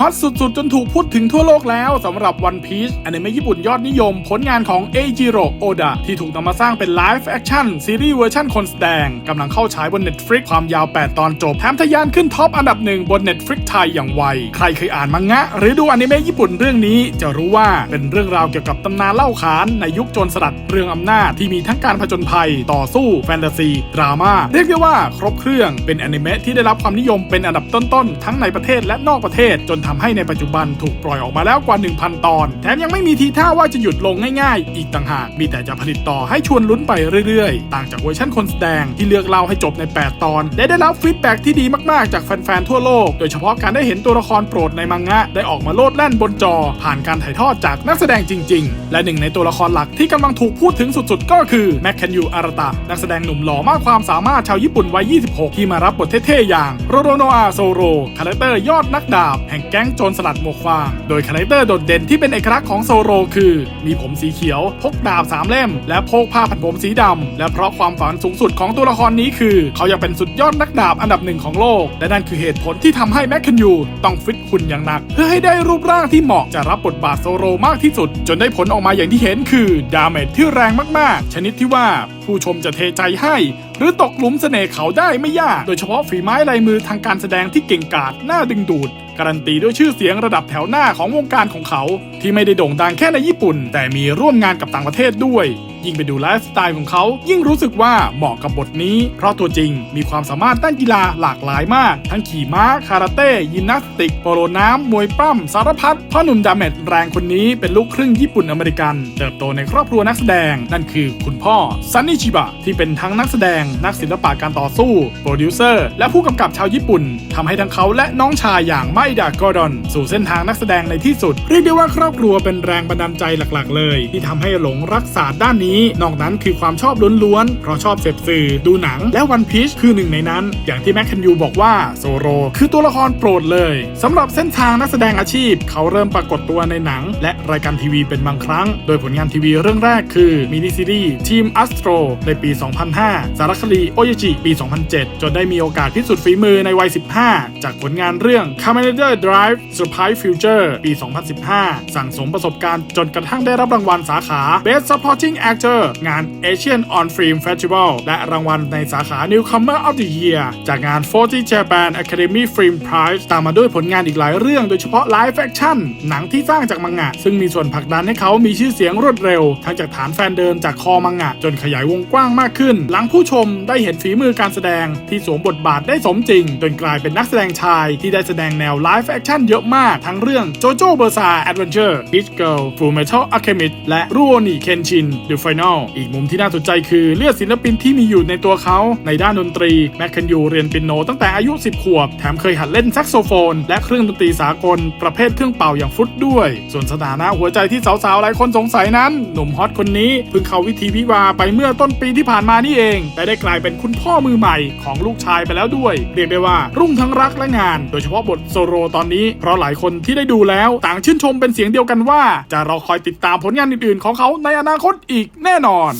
ฮอตสุดๆ จนถูกพูดถึงทั่วโลกแล้วสำหรับ One Piece อนิเมะญี่ปุ่นยอดนิยม ผลงานของเอจิโร่โอดะที่ถูกนำมาสร้างเป็นไลฟ์แอคชั่นซีรีส์เวอร์ชันคนแสดงกำลังเข้าฉายบน Netflix ความยาว 8 ตอนจบ แถมทะยานขึ้นท็อปอันดับหนึ่งบน Netflix ไทยอย่างไว ใครเคยอ่านมังงะ หรือดูอนิเมะญี่ปุ่นเรื่องนี้ จะรู้ว่าเป็นเรื่องราวเกี่ยวกับตำนานเล่าขานในยุคโจรสลัดเรื่องอำนาจที่มีทั้งการผจญภัย ต่อสู้แฟนตาซีดราม่าเรียกได้ว่าครบเครื่องเป็นอนิเมะที่ได้รับความนิยมเป็นอันดับต้นๆทั้งในประเทศและนอกประเทศจนทำให้ในปัจจุบันถูกปล่อยออกมาแล้วกว่า 1,000 ตอน แถมยังไม่มีทีท่าว่าจะหยุดลงง่ายๆ อีกต่างหาก มีแต่จะผลิตต่อให้ชวนลุ้นไปเรื่อยๆ ต่างจากเวอร์ชันคนแสดงที่เลือกเล่าให้จบใน 8 ตอน และได้รับฟีดแบ็กที่ดีมากๆ จากแฟนๆ ทั่วโลก โดยเฉพาะการได้เห็นตัวละครโปรดในมังงะ ได้ออกมาโลดแล่นบนจอ ผ่านการถ่ายทอดจากนักแสดงจริง ๆ และหนึ่งในตัวละครหลักที่กำลังถูกพูดถึงสุดๆ ก็คือแมคเคนยูอาราตะนักแสดงหนุ่มหล่อมากความสามารถชาวญี่ปุ่นวัย 26 ที่มารับบทเท่ๆอย่างโรโรโนอาโซโรคาแรคเตอร์ยอดนักดาบแห่งแก๊งโจรสลัดหมวกฟาง โดยคาแรคเตอร์โดดเด่นที่เป็นเอกลักษณ์ของโซโรคือ มีผมสีเขียว พกดาบสามเล่ม และพกผ้าพันผมสีดำและเพราะความฝันสูงสุดของตัวละครนี้คือ เขาอยากเป็นสุดยอดนักดาบอันดับหนึ่งของโลก และนั่นคือเหตุผลที่ทำให้แมคเคนยูต้องฟิตหุ่นอย่างหนัก เพื่อให้ได้รูปร่างที่เหมาะจะรับบทบาทโซโรมากที่สุด จนได้ผลออกมาอย่างที่เห็นคือดาเมจที่แรงมากๆ ชนิดที่ว่าผู้ชมจะเทใจให้หรือตกหลุมเสน่ห์เขาได้ไม่ยาก โดยเฉพาะฝีไม้ลายมือทางการแสดงที่เก่งกาจน่าดึงดูด การันตีด้วยชื่อเสียงระดับแถวหน้าของวงการของเขา ที่ไม่ได้โด่งดังแค่ในญี่ปุ่น แต่มีร่วมงานกับต่างประเทศด้วยยิ่งไปดูไลฟ์สไตล์ของเขา ยิ่งรู้สึกว่าเหมาะกับบทนี้ เพราะตัวจริงมีความสามารถด้านกีฬาหลากหลายมาก ทั้งขี่ม้า คาราเต้ ยิมนาสติก โปโลน้ำ มวยปล้ำ สารพัดพ่อหนุ่มดาเมจแรงคนนี้เป็นลูกครึ่งญี่ปุ่นอเมริกัน เติบโตในครอบครัวนักแสดง นั่นคือคุณพ่อซันนิชิบะที่เป็นทั้งนักแสดง นักศิลปะการต่อสู้ โปรดิวเซอร์ และผู้กำกับชาวญี่ปุ่นทำให้ทั้งเขาและน้องชายอย่างไมดากอร์ดอน สู่เส้นทางนักแสดงในที่สุด เรียกได้ว่าครอบครัวเป็นแรงบันดาลใจหลัก ๆ เลย ที่ทำให้หลงรักศาสด้านนี้นอกนั้นคือความชอบล้วนๆ เพราะชอบเสพสื่อ ดูหนัง และวันพีชคือหนึ่งในนั้น อย่างที่แมคเคนยูบอกว่าโซโรคือตัวละครโปรดเลยสำหรับเส้นทางนักแสดงอาชีพ เขาเริ่มปรากฏตัวในหนัง และรายการทีวีเป็นบางครั้ง โดยผลงานทีวีเรื่องแรกคือมินิซีรีส์ทีมอัสโตรในปี 2005 สารคดีโอเยจิปี 2007 จนได้มีโอกาสพิสูจน์ฝีมือในวัย 15 จากผลงานเรื่อง Kamen Rider Drive Surprise Future ปี 2015 สั่งสมประสบการณ์จนกระทั่งได้รับรางวัลสาขา Best Supporting Actor งาน Asian on Film Festival และรางวัลในสาขา Newcomer of the Year จากงาน 40 Japan Academy Film Prize ตามมาด้วยผลงานอีกหลายเรื่องโดยเฉพาะ Live Action หนังที่สร้างจากมังงะ ซึ่งมีส่วนผลักดันให้เขามีชื่อเสียงรวดเร็ว ทั้งจากฐานแฟนเดิมจากคอมังงะ จนขยายวงกว้างมากขึ้น หลังผู้ชมได้เห็นฝีมือการแสดงที่สวมบทบาทได้สมจริง จนกลายเป็นนักแสดงชายที่ได้แสดงแนว Live Action เยอะมากทั้งเรื่อง JoJo b e r s a Adventure Beach Girl Full Metal Alchemist และ Rurouni Kenshin The Final อีกมุมที่น่าสนใจคือเลือดศิลปินที่มีอยู่ในตัวเขาในด้านดนตรีแมคเคนยูเรียนเปียโนตั้งแต่อายุ 10 ขวบ แถมเคยหัดเล่นแซกโซโฟน และเครื่องดนตรีสากล ประเภทเครื่องเป่าอย่างฟุตด้วย ส่วนสถานะหัวใจที่สาวๆ หลายคนสงสัยนั้น หนุ่มฮอตคนนี้เพิ่งเข้าวิธีวิวาไปเมื่อต้นปีที่ผ่านมานี่เองแต่ได้กลายเป็นคุณพ่อมือใหม่ของลูกชายไปแล้วด้วย เรียกได้ว่ารุ่งทั้งรักและงาน โดยเฉพาะบทโซโรตอนนี้เพราะหลายคนที่ได้ดูแล้วต่างชื่นชมเป็นเสียงเดียวกันว่า จะรอคอยติดตามผลงานอื่นๆ ของเขาในอนาคตอีกแน่นอน